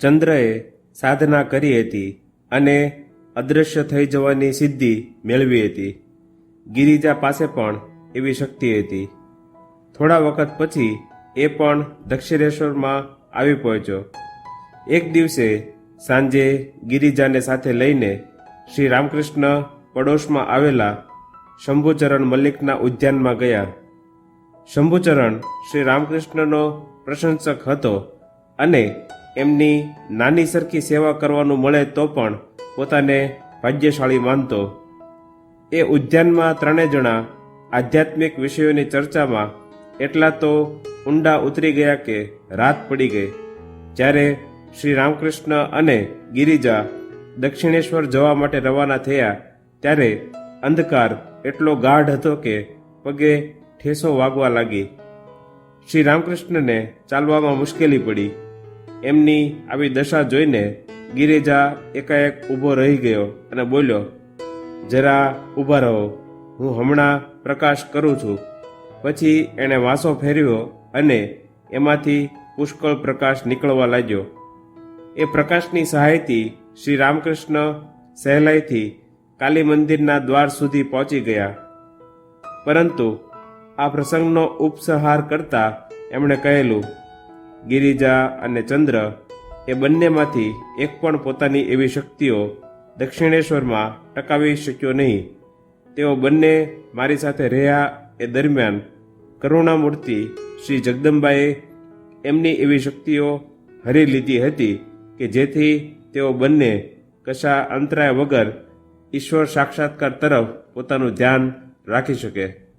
ચંદ્રએ સાધના કરી હતી અને અદૃશ્ય થઈ જવાની સિદ્ધિ મેળવી હતી. ગિરિજા પાસે પણ એવી શક્તિ હતી. થોડા વખત પછી એ પણ દક્ષિણેશ્વરમાં આવી પહોંચ્યો. એક દિવસે સાંજે ગિરિજાને સાથે લઈને શ્રી રામકૃષ્ણ પડોશમાં આવેલા શંભુચરણ મલ્લિકના ઉદ્યાનમાં ગયા. શંભુચરણ શ્રી રામકૃષ્ણનો પ્રશંસક હતો. અને એમની નાની સરખી સેવા કરવાનું મળે તો પણ પોતાને ભાગ્યશાળી માનતો. એ ઉદ્યાનમાં ત્રણેય જણા આધ્યાત્મિક વિષયોની ચર્ચામાં એટલા તો ઊંડા ઉતરી ગયા કે રાત પડી ગઈ. જ્યારે શ્રી રામકૃષ્ણ અને ગિરિજા દક્ષિણેશ્વર જવા માટે રવાના થયા, ત્યારે અંધકાર એટલો ગાઢ હતો કે પગે ઠેસો વાગવા લાગી. શ્રી રામકૃષ્ણને ચાલવામાં મુશ્કેલી પડી. એમની આવી દશા જોઈને ગિરિજા એકાએક ઊભો રહી ગયો અને બોલ્યો, જરા ઊભા રહો. હું હમણાં પ્રકાશ કરું છું. પછી એણે વાંસો ફેર્યો અને એમાંથી પુષ્કળ પ્રકાશ નીકળવા લાગ્યો. એ પ્રકાશની સહાયથી શ્રી રામકૃષ્ણ સહેલાઈથી કાલી મંદિરના દ્વાર સુધી પહોંચી ગયા. પરંતુ આ પ્રસંગનો ઉપસંહાર કરતા એમણે કહેલું ગિરિજા અને ચંદ્ર એ બંનેમાંથી એક પણ પોતાની એવી શક્તિઓ દક્ષિણેશ્વરમાં ટકાવી શક્યો નહીં. તેઓ બંને મારી સાથે રહ્યા એ દરમિયાન કરુણામૂર્તિ શ્રી જગદંબાએ એમની એવી શક્તિઓ હરી લીધી હતી કે જેથી તેઓ બંને કશા અંતરાય વગર ઈશ્વર સાક્ષાત્કાર તરફ પોતાનું ધ્યાન રાખી શકે.